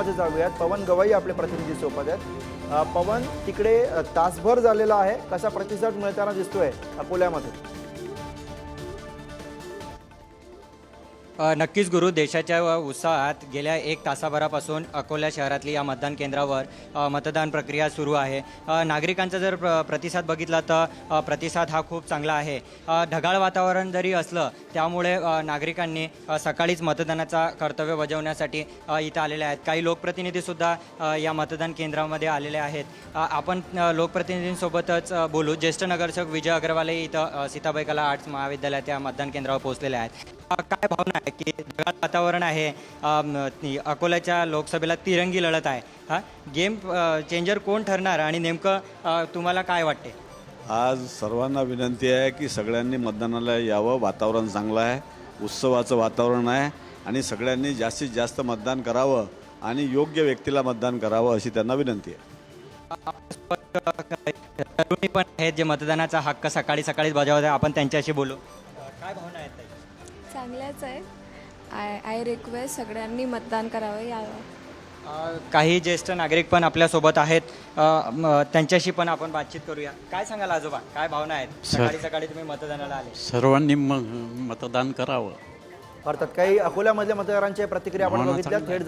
अकोल्यामध्ये जाऊयात. पवन गवई आपले प्रतिनिधी सोबत आहेत. पवन तिकडे तासभर झालेला आहे. कसा प्रतिसाद मिळताना दिसतोय अकोल्यामध्ये नक्कीच गुरु देशाच्या उत्साहात गेल्या एक तासाभरापासून अकोला शहरातली या मतदान केंद्रावर मतदान प्रक्रिया सुरू आहे. नागरिकांचा जर प्र प्रतिसाद बघितला तर प्रतिसाद हा खूप चांगला आहे. ढगाळ वातावरण जरी असलं त्यामुळे नागरिकांनी सकाळीच मतदानाचा कर्तव्य बजावण्यासाठी इथं आलेले आहेत. काही लोकप्रतिनिधीसुद्धा या मतदान केंद्रामध्ये आलेले आहेत. आपण लोकप्रतिनिधींसोबतच बोलू. ज्येष्ठ नगरसेवक विजय अग्रवालही इथं सीताबाई कला आर्ट्स महाविद्यालयात या मतदान केंद्रावर पोहोचलेले आहेत. काय भावना आहे की ढगाळ वातावरण आहे अकोल्याच्या लोकसभेला तिरंगी लढत आहे. हा? गेम चेंजर कोण ठरणार आणि नेमकं तुम्हाला काय वाटते? आज सर्वांना विनंती आहे की सगळ्यांनी मतदानाला यावं वातावरण चांगलं आहे उत्सवाचं वातावरण आहे आणि सगळ्यांनी जास्तीत जास्त मतदान करावं आणि योग्य व्यक्तीला मतदान करावं अशी त्यांना विनंती आहे. तरुणी पण आहेत जे मतदानाचा हक्क सकाळी सकाळीच बजावत आहे आपण त्यांच्याशी बोलू. काय भावना आहेत? चांगल्याच आहे आय आय रिक्वेस्ट सगळ्यांनी मतदान करावं यावं अ, काही ज्येष्ठ नागरिक पण आपल्यासोबत आहेत. अ, म, त्यांच्याशी पण आपण बातचीत करूया. काय सांगाल आजोबा? काय भावना आहेत? सकाळी सकाळी तुम्ही मतदानाला आले. सर्वांनी म मतदान करावं. अर्थात काही अकोल्यामधल्या मतदारांच्या प्रतिक्रिया आपण बघितल्या थेट